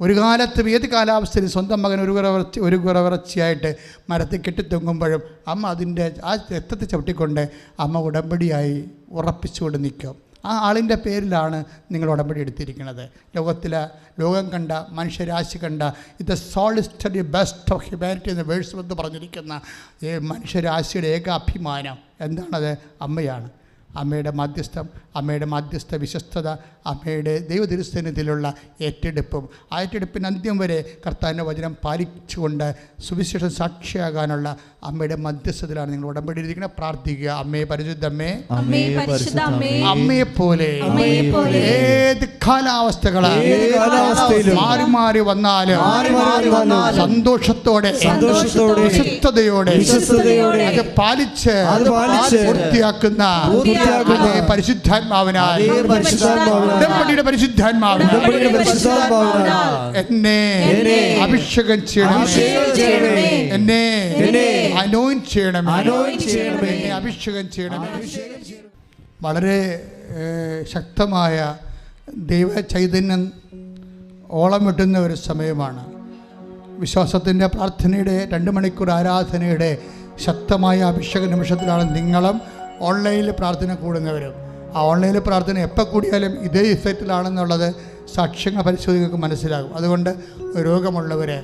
ഒരു കാലത്ത് ഏത് കാലാവസ്ഥയിൽ സ്വന്തം മകൻ ഒരു കുറവറച്ചി ഒരു കുറവറച്ചിയായിട്ട് മരത്തിൽ കെട്ടിത്തൊങ്ങുമ്പോഴും അമ്മ അതിന്റെ ആ രക്തത്തെ ചവിട്ടിക്കൊണ്ട് അമ്മ ഉടമ്പടിയായി ഉറപ്പിച്ചുകൊണ്ട് നിൽക്കും. ആ ആളിന്റെ പേരിലാണ് നിങ്ങൾ ഉടമ്പടി എടുത്തിരിക്കുന്നത്. ലോകത്തിലെ ലോകം കണ്ട മനുഷ്യരാശി കണ്ട ഇത് സോളിസ്റ്ററി ബെസ്റ്റ് ഓഫ് ഹ്യൂമാനിറ്റി എന്ന വേഴ്സ് എന്ന് പറഞ്ഞിരിക്കുന്ന മനുഷ്യരാശിയുടെ ഏക അഭിമാനം എന്താണത്? അമ്മയാണ്. അമ്മയുടെ മധ്യസ്ഥം അമ്മയുടെ മധ്യസ്ഥ വിശ്വസ്തത അമ്മയുടെ ദൈവതിരുസ്ഥനത്തിലുള്ള ഏറ്റെടുപ്പും. ആ ഏറ്റെടുപ്പിന് അന്ത്യം വരെ കർത്താവിന്റെ വചനം പാലിച്ചുകൊണ്ട് സുവിശേഷം സാക്ഷിയാകാനുള്ള അമ്മയുടെ മധ്യസ്ഥതയിലാണ് നിങ്ങൾ ഉടമ്പടി ഇരിക്കുന്നത് പ്രാർത്ഥിക്കുക. അമ്മയെ പരിശുദ്ധമ്മേ. അമ്മേ പരിശുദ്ധ അമ്മേ. അമ്മയെ പോലെ. ഏത് കാലാവസ്ഥകൾ? മാറി മാറി വന്നാലും മാറി മാറി വന്നാലും സന്തോഷത്തോടെ സന്തോഷത്തോടെ വിശുദ്ധതയോടെ വിശ്വസ്തയോടെ അത് പാലിച്ച് അത് പാലിച്ച് പൂർത്തിയാക്കുന്ന പരിശുദ്ധാത്മാവിനാൽ. പരിശുദ്ധാത്മാവിനാൽ. എന്നെ അഭിഷേകം ചെയ്യണമേ. എന്നെ അനോയിൻ ചെയ്യണമേ. എന്നെ അഭിഷേകം ചെയ്യണമേ. വളരെ ശക്തമായ ദൈവ ചൈതന്യം ഓളം വിട്ടുന്ന ഒരു സമയമാണ്. വിശ്വാസത്തിന്റെ പ്രാർത്ഥനയുടെ രണ്ട് മണിക്കൂർ ആരാധനയുടെ ശക്തമായ അഭിഷേക നിമിഷത്തിലാണ് നിങ്ങളും ഓൺലൈനിൽ പ്രാർത്ഥന കൂടുന്നവരും ആ ഓൺലൈനിൽ പ്രാർത്ഥന എപ്പോൾ കൂടിയാലും ഇതേ ഇഫക്റ്റിലാണെന്നുള്ളത് സാക്ഷ്യങ്ങൾ പരിശോധിക്കുക മനസ്സിലാകും. അതുകൊണ്ട് രോഗമുള്ളവരെ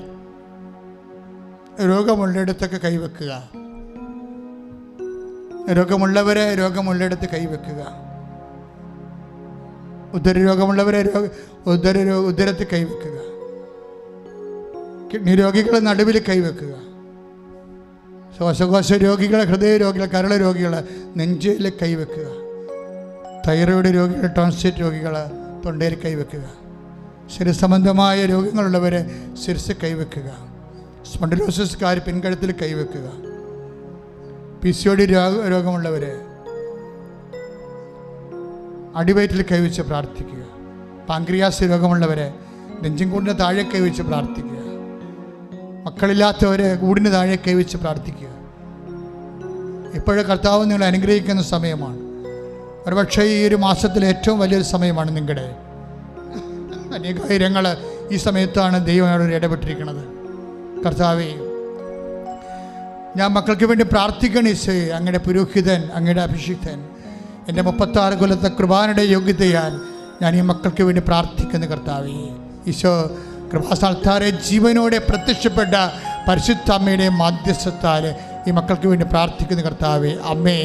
രോഗമുള്ളിടത്തൊക്കെ കൈവെക്കുക. രോഗമുള്ളവരെ രോഗമുള്ളിടത്ത് കൈവെക്കുക. ഉദര രോഗമുള്ളവരെ രോഗ ഉദര ഉദരത്തിൽ കൈവെക്കുക. കിഡ്നി രോഗികളെ നടുവിൽ കൈവെക്കുക. ശ്വാസകോശ രോഗികളെ ഹൃദയ രോഗികളെ കരള രോഗികളെ നെഞ്ചിൽ കൈവെക്കുക. തൈറോയിഡ് രോഗികൾ ടോൺസിറ്റ് രോഗികൾ തൊണ്ടയിൽ കൈവെക്കുക. ശരീരസംബന്ധമായ രോഗങ്ങളുള്ളവരെ ശിരസ് കൈവെക്കുക. സ്പണ്ടിലോസിസ്കാർ പിൻകഴുത്തിൽ കൈവെക്കുക. പി സി ഒ ഡി രോഗ രോഗമുള്ളവരെ അടിവയറ്റിൽ കൈവച്ച് പ്രാർത്ഥിക്കുക. പാങ്ക്രിയാസ് രോഗമുള്ളവരെ നെഞ്ചിൻകൂടിന്റെ താഴെ കൈവച്ച് പ്രാർത്ഥിക്കുക. മക്കളില്ലാത്തവരെ കൂടിന് താഴെ കൈവച്ച് പ്രാർത്ഥിക്കുക. ഇപ്പോഴും കർത്താവ് നിങ്ങൾ അനുഗ്രഹിക്കുന്ന സമയമാണ്. ഒരുപക്ഷെ ഈ ഒരു മാസത്തിലെ ഏറ്റവും വലിയൊരു സമയമാണ് നിങ്ങളുടെ. അനേകായിരങ്ങൾ ഈ സമയത്താണ് ദൈവം ഇടപെട്ടിരിക്കുന്നത്. കർത്താവേ ഞാൻ മക്കൾക്ക് വേണ്ടി പ്രാർത്ഥിക്കണം ഈശോയെ. അങ്ങയുടെ പുരോഹിതൻ അങ്ങയുടെ അഭിഷിക്തൻ എന്റെ മുപ്പത്താറ് കൊല്ലത്തെ കൃപാനയുടെ യോഗ്യതയാൽ ഞാൻ ഈ മക്കൾക്ക് വേണ്ടി പ്രാർത്ഥിക്കുന്ന കർത്താവേ. ഈശോ കൃപാസ്ഥാനത്താറെ ജീവനോടെ പ്രത്യക്ഷപ്പെട്ട പരിശുദ്ധ അമ്മയുടെ മാധ്യസ്ഥത്താൽ ഈ മക്കൾക്ക് വേണ്ടി പ്രാർത്ഥിക്കുന്ന കർത്താവേ അമ്മേ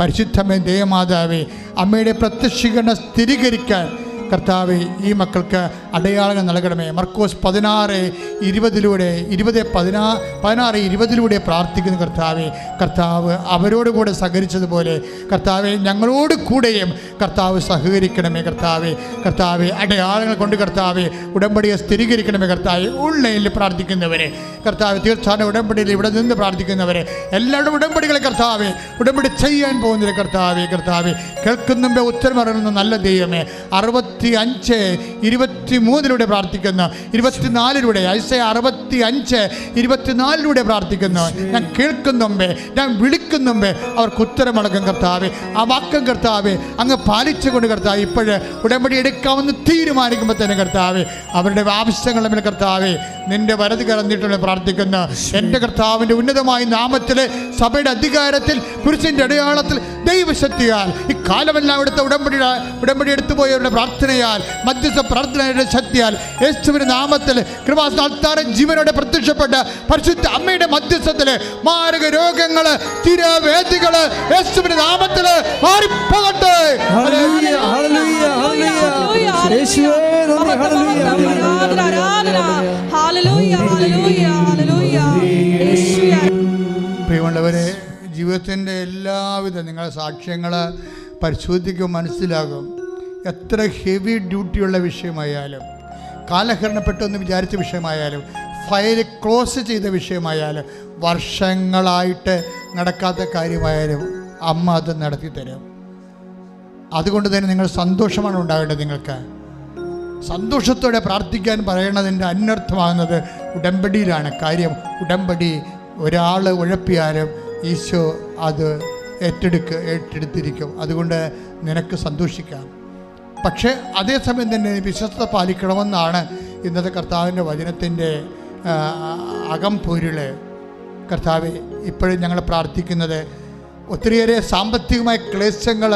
പരിശുദ്ധമ്മേ ദേവമാതാവേ അമ്മയുടെ പ്രത്യക്ഷീകരണം സ്ഥിരീകരിക്കാൻ കർത്താവെ ഈ മക്കൾക്ക് അടയാളങ്ങൾ നൽകണമേ. മർക്കോസ് പതിനാറ് ഇരുപതിലൂടെ ഇരുപത് പതിനാ പതിനാറ് ഇരുപതിലൂടെ പ്രാർത്ഥിക്കുന്ന കർത്താവെ. കർത്താവ് അവരോട് കൂടെ സഹകരിച്ചതുപോലെ കർത്താവെ ഞങ്ങളോട് കൂടെയും കർത്താവ് സഹകരിക്കണമേ കർത്താവെ. കർത്താവെ അടയാളങ്ങൾ കൊണ്ട് കർത്താവെ ഉടമ്പടിയെ സ്ഥിരീകരിക്കണമേ കർത്താവെ. ഓൺലൈനിൽ പ്രാർത്ഥിക്കുന്നവരെ കർത്താവ് തീർത്ഥാടന ഉടമ്പടിയിൽ ഇവിടെ നിന്ന് പ്രാർത്ഥിക്കുന്നവരെ എല്ലാവരുടെ ഉടമ്പടികളെ കർത്താവെ ഉടമ്പടി ചെയ്യാൻ പോകുന്നില്ല കർത്താവെ കർത്താവെ. കേൾക്കുന്നുമ്പേ ഉത്തരം അറിയുന്ന നല്ല ദൈവമേ അറുപത്തി അഞ്ച് ഇരുപത്തി മൂന്നിലൂടെ പ്രാർത്ഥിക്കുന്നു. ഇരുപത്തിനാലിലൂടെ ഐസ അറുപത്തി അഞ്ച് ഇരുപത്തിനാലിലൂടെ പ്രാർത്ഥിക്കുന്നു. ഞാൻ കേൾക്കുന്നുമ്പേ ഞാൻ വിളിക്കുന്നുമ്പേ അവർക്ക് ഉത്തരമടക്കം കർത്താവെ. ആ വാക്കം കർത്താവെ അങ്ങ് പാലിച്ചുകൊണ്ട് കർത്താവ് ഇപ്പോഴ് ഉടമ്പടി എടുക്കാമെന്ന് തീരുമാനിക്കുമ്പോൾ തന്നെ കർത്താവെ അവരുടെ ആവശ്യങ്ങൾ തമ്മിൽ കർത്താവെ നിന്റെ വരത് കറന്നിട്ടുള്ള പ്രാർത്ഥിക്കുന്നു. എന്റെ കർത്താവിന്റെ ഉന്നതമായ നാമത്തിൽ സഭയുടെ അധികാരത്തിൽ കുരിശിന്റെ അടയാളത്തിൽ ദൈവശക്തിയാൽ ഈ കാലമെല്ലാം എടുത്ത ഉടമ്പടി ഉടമ്പടി എടുത്തുപോയവരുടെ പ്രാർത്ഥനയാൽ മധ്യസ്ഥ പ്രാർത്ഥനയുടെ ശക്തിയാൽ യേശുവിന്റെ നാമത്തിൽ കൃപാസ്ഥാനം ജീവനോടെ പ്രത്യക്ഷപ്പെട്ട പരിശുദ്ധ അമ്മയുടെ മധ്യസ്ഥത്തിൽ മാരക രോഗങ്ങൾ തിരവേദികൾ യേശുവിന്റെ നാമത്തിൽ മാറിപ്പോകട്ടെ. ഹല്ലേലൂയ ഹല്ലേലൂയ ഹല്ലേലൂയ. യേശുവേ നന്ദി ഹല്ലേലൂയ ആരാധന ആരാധന ഹല്ലേലൂയ ഹല്ലേലൂയ ഹല്ലേലൂയ. യേശുവേ. പ്രിയമുള്ളവരെ ജീവിതത്തിന്റെ എല്ലാവിധ നിങ്ങളുടെ സാക്ഷ്യങ്ങൾ പരിശോധിക്കും മനസ്സിലാകും എത്ര ഹെവി ഡ്യൂട്ടിയുള്ള വിഷയമായാലും കാലഹരണപ്പെട്ടെന്ന് വിചാരിച്ച വിഷയമായാലും ഫയൽ ക്ലോസ് ചെയ്ത വിഷയമായാലും വർഷങ്ങളായിട്ട് നടക്കാത്ത കാര്യമായാലും അമ്മ അത് നടത്തി തരും. അതുകൊണ്ട് തന്നെ നിങ്ങൾ സന്തോഷമാണ് ഉണ്ടാകേണ്ടത് നിങ്ങൾക്ക്. സന്തോഷത്തോടെ പ്രാർത്ഥിക്കാൻ പറയണതിന്റെ അന്വർത്ഥമാകുന്നത് ഉടമ്പടിയിലാണ്. കാര്യം ഉടമ്പടി ഒരാൾ ഉഴപ്പിയാലും ഈശോ അത് ഏറ്റെടുക്ക് ഏറ്റെടുത്തിരിക്കും. അതുകൊണ്ട് നിനക്ക് സന്തോഷിക്കാം. പക്ഷേ അതേസമയം തന്നെ വിശ്വസ്ത പാലിക്കണമെന്നാണ് ഇന്നത്തെ കർത്താവിന്റെ വചനത്തിന്റെ അകം അകംപൊരുൾ കർത്താവ് ഇപ്പോഴും ഞങ്ങൾ പ്രാർത്ഥിക്കുന്നത് ഒത്തിരിയേറെ സാമ്പത്തികമായ ക്ലേശങ്ങൾ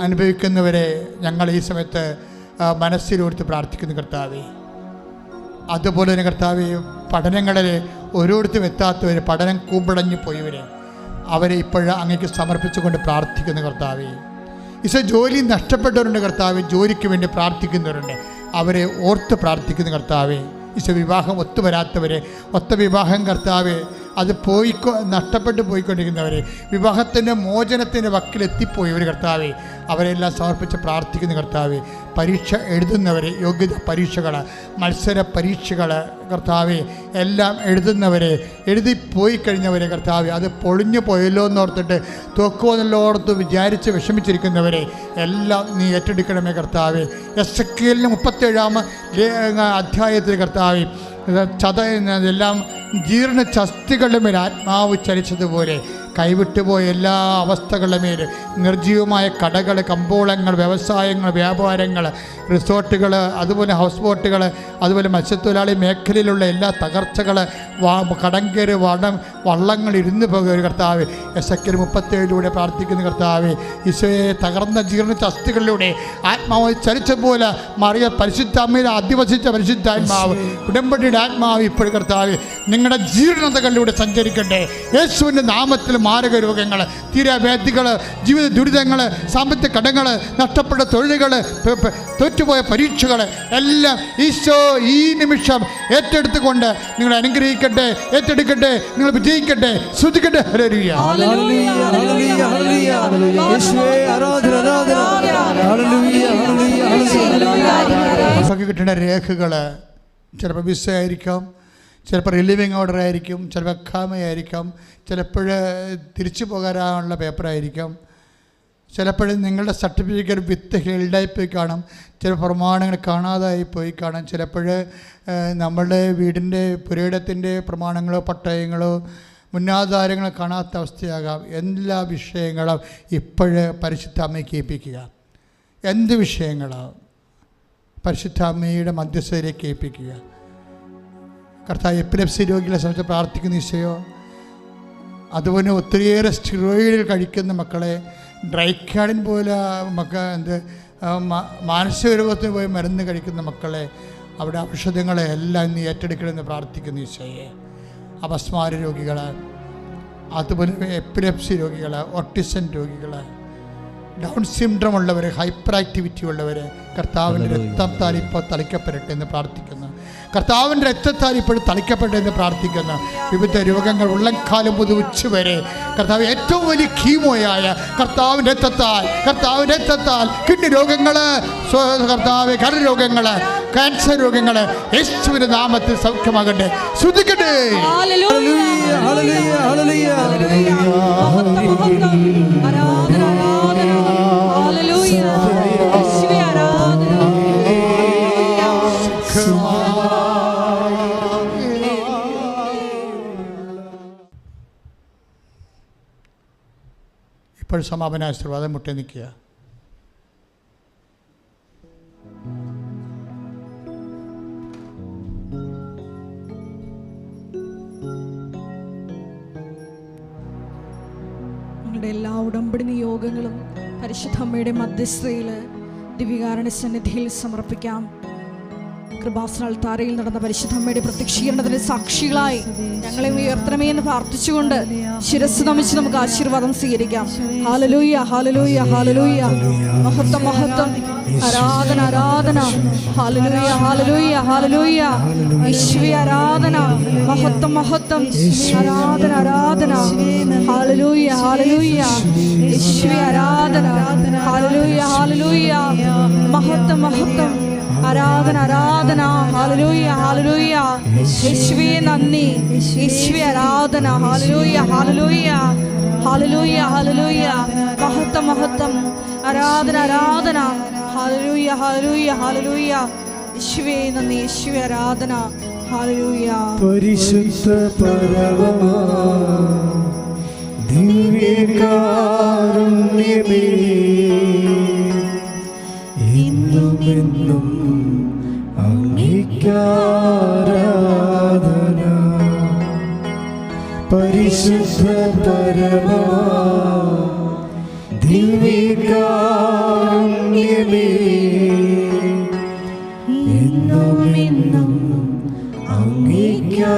അനുഭവിക്കുന്നവരെ ഞങ്ങൾ ഈ സമയത്ത് മനസ്സിലോർത്ത് പ്രാർത്ഥിക്കുന്നു കർത്താവേ. അതുപോലെ തന്നെ കർത്താവ് പഠനങ്ങളിൽ ഓരോരുത്തരും എത്താത്തവർ പഠനം കൂമ്പടഞ്ഞു പോയവരെ അവരെ ഇപ്പോഴും അങ്ങേക്ക് സമർപ്പിച്ചുകൊണ്ട് പ്രാർത്ഥിക്കുന്നു കർത്താവേ. ഈശോ ജോലി നഷ്ടപ്പെട്ടവരുണ്ട് കർത്താവ് ജോലിക്ക് വേണ്ടി പ്രാർത്ഥിക്കുന്നവരുണ്ട്. അവരെ ഓർത്ത് പ്രാർത്ഥിക്കുന്ന കർത്താവേ ഈശോ വിവാഹം ഒത്തുവരാത്തവരെ ഒത്ത വിവാഹം കർത്താവേ അത് പോയിക്കോ നഷ്ടപ്പെട്ടു പോയിക്കൊണ്ടിരിക്കുന്നവരെ വിവാഹത്തിന്റെ മോചനത്തിന്റെ വക്കിലെത്തിപ്പോയവർ കർത്താവെ. അവരെല്ലാം സമർപ്പിച്ച് പ്രാർത്ഥിക്കുന്ന കർത്താവെ. പരീക്ഷ എഴുതുന്നവരെ യോഗ്യത പരീക്ഷകൾ മത്സര പരീക്ഷകൾ കർത്താവെ. എല്ലാം എഴുതുന്നവരെ എഴുതി പോയി കഴിഞ്ഞവരെ കർത്താവ്. അത് പൊളിഞ്ഞു പോയല്ലോ എന്നോർത്തിട്ട് തോക്കുമെന്നല്ലോ ഓർത്ത് വിചാരിച്ച് വിഷമിച്ചിരിക്കുന്നവരെ എല്ലാം നീ ഏറ്റെടുക്കണമേ കർത്താവെ. എസ് എ എല്ലിന് മുപ്പത്തേഴാം അധ്യായത്തിൽ കർത്താവെ ചത എല്ലാം ജീർണ ചസ്തികളുടെ മേൽ ആത്മാവ് ചലിച്ചതുപോലെ കൈവിട്ടുപോയ എല്ലാ അവസ്ഥകളുടെ മേൽ നിർജീവമായ കടകൾ കമ്പോളങ്ങൾ വ്യവസായങ്ങൾ വ്യാപാരങ്ങൾ റിസോർട്ടുകൾ അതുപോലെ ഹൗസ് ബോട്ടുകൾ അതുപോലെ മത്സ്യത്തൊഴിലാളി മേഖലയിലുള്ള എല്ലാ തകർച്ചകൾ കടങ്കര് വടം വള്ളങ്ങൾ ഇരുന്ന് പോകുക കർത്താവ്. എസ് എക്കിൽ മുപ്പത്തേഴിലൂടെ പ്രാർത്ഥിക്കുന്ന കർത്താവ് ഈശോയെ തകർന്ന ജീർണ ചസ്തികളിലൂടെ ആത്മാവ് ചലിച്ചപോലെ മറിയ പരിശുദ്ധ അമ്മയിൽ അധിവസിച്ച പരിശുദ്ധാത്മാവ് ഉടമ്പടിയുടെ ആത്മാവ് ഇപ്പോഴും കർത്താവ് നിങ്ങളുടെ ജീർണതകളിലൂടെ സഞ്ചരിക്കട്ടെ. യേശുവിന്റെ നാമത്തിൽ മാരക രോഗങ്ങൾ തീരാവ്യാധികൾ ജീവിത ദുരിതങ്ങൾ സാമ്പത്തിക കടങ്ങൾ നഷ്ടപ്പെട്ട തൊഴിലുകൾ തോറ്റുപോയ പരീക്ഷകൾ എല്ലാം ഈശോ ഈ നിമിഷം ഏറ്റെടുത്തുകൊണ്ട് നിങ്ങൾ അനുഗ്രഹിക്കട്ടെ ഏറ്റെടുക്കട്ടെ നിങ്ങൾ വിജയിക്കട്ടെ ശ്രദ്ധിക്കട്ടെ ഹല്ലേലൂയ. ഹല്ലേലൂയ ഹല്ലേലൂയ ഹല്ലേലൂയ. ആരാധന ആരാധന. ഹല്ലേലൂയ ഹല്ലേലൂയ ഹല്ലേലൂയ. നമുക്ക് കിട്ടുന്ന രേഖകൾ ചിലപ്പോൾ വിസ ആയിരിക്കാം ചിലപ്പോൾ റിലീവിങ് ഓർഡർ ആയിരിക്കും ചിലപ്പോൾ അക്കാമയായിരിക്കാം ചിലപ്പോൾ തിരിച്ചു പോകാനുള്ള പേപ്പറായിരിക്കാം ചിലപ്പോഴും നിങ്ങളുടെ സർട്ടിഫിക്കറ്റ് വിത്ത് ഹെൽഡായി പോയി കാണും ചില പ്രമാണങ്ങൾ കാണാതായി പോയി കാണാം. ചിലപ്പോൾ നമ്മളുടെ വീടിന്റെ പുരയിടത്തിന്റെ പ്രമാണങ്ങളോ പട്ടയങ്ങളോ മുന്നാധാരങ്ങളോ കാണാത്ത അവസ്ഥയാകാം. എല്ലാ വിഷയങ്ങളും ഇപ്പോഴ് പരിശുദ്ധ കേൾപ്പിക്കുക. എന്ത് വിഷയങ്ങളാവും പരിശുദ്ധ മധ്യസ്ഥരെ കേൾപ്പിക്കുക. കർത്താവ് എപ്പിലെപ്സി രോഗികളെ സംബന്ധിച്ച് പ്രാർത്ഥിക്കുന്ന ഈശയോ അതുപോലെ ഒത്തിരിയേറെ സ്റ്റിറോയിഡുകൾ കഴിക്കുന്ന മക്കളെ ഡ്രൈക്കാഡിൻ പോലെ മക്ക എന്ത് മാനസിക രൂപത്തിന് പോയി മരുന്ന് കഴിക്കുന്ന മക്കളെ അവിടെ ഔഷധങ്ങളെ എല്ലാം നീ ഏറ്റെടുക്കണമെന്ന് പ്രാർത്ഥിക്കുന്നു ഈശോയെ. അപസ്മാര രോഗികൾ അതുപോലെ എപ്പിലെപ്സി രോഗികൾ ഓട്ടിസം രോഗികൾ ഡൗൺ സിൻഡ്രം ഉള്ളവർ ഹൈപ്പർ ആക്ടിവിറ്റി ഉള്ളവർ കർത്താവിന്റെ രക്തം താലിപ്പോൾ തളിക്കപ്പെടട്ടെ എന്ന് പ്രാർത്ഥിക്കുന്നു. കർത്താവിന്റെ രക്തത്താൽ ഇപ്പോഴും തളിക്കപ്പെട്ടെന്ന് പ്രാർത്ഥിക്കുന്നു വിവിധ രോഗങ്ങൾ ഉള്ളക്കാലം മുതൽ ഉച്ച വരെ കർത്താവ് ഏറ്റവും വലിയ കീമോയായ കർത്താവിന്റെ രക്തത്താൽ കർത്താവിന്റെ രക്തത്താൽ കിഡ്നി രോഗങ്ങൾ കർത്താവ് കരരോഗങ്ങൾ ക്യാൻസർ രോഗങ്ങൾ യേശുവിന്റെ നാമത്തിൽ സൗഖ്യമാകട്ടെ. ശ്രദ്ധിക്കട്ടെ സമാപന ആശീർവാദം മുട്ടേ നിൽക്കുക. നിങ്ങളുടെ എല്ലാ ഉടമ്പടി നിയോഗങ്ങളും പരിശുദ്ധമ്മയുടെ മധ്യസ്ഥയിൽ ദിവ്യകാരണ സന്നിധിയിൽ സമർപ്പിക്കാം. കൃപാസനാൽ താരയിൽ നടന്ന പരിശുദ്ധ അമ്മയുടെ പ്രത്യക്ഷീകരണത്തിന് സാക്ഷികളായി ഞങ്ങളെ ഉയർത്തണമേ എന്ന് പ്രാർത്ഥിച്ചുകൊണ്ട് ശിരസ് നമിച്ച് നമുക്ക് ആശീർവാദം സ്വീകരിക്കാം. ഹാലലൂയ ഹാലലൂയ ഹാലലൂയ മഹത്വം മഹത്വം. ആരാധന ആരാധന. ഹാലലൂയ ഹാലലൂയ ഹാലലൂയ ഈശ്വരി ആരാധന. മഹത്വം മഹത്വം. ആരാധന ആരാധന. ഹാലലൂയ ഹാലലൂയ ഈശ്വരി ആരാധന. ഹാലലൂയ ഹാലലൂയ മഹത്വം മഹത്വം. ആരാധന ആരാധന. ഹാലലൂയ ഹാലലൂയ യേശുവേ നന്ദി. യേശുവേ ആരാധന. ഹാലലൂയ ഹാലലൂയ ഹാലലൂയ ഹാലലൂയ മഹത്വം മഹത്വം. ആരാധന ആരാധന. ഹാലലൂയ ഹാലലൂയ ഹാലലൂയ യേശുവേ നന്ദി. യേശുവേ ആരാധന. ഹാലലൂയ പരിശുദ്ധ പരമമാ ദിവ്യകാരുണ്യമേ ഇന്നും എന്നും അംഗീകാരാധന പരിശുദ്ധ പരമമാ ദിവ്യകാരുണ്യമേ എന്നും എന്നും അംഗീകാരാധന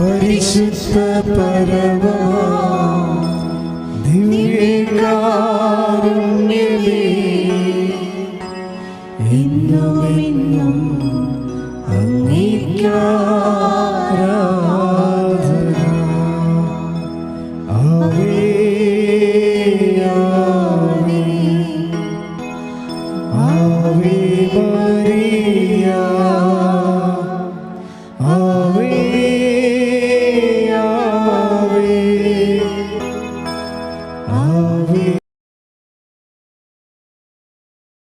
പരിശുദ്ധ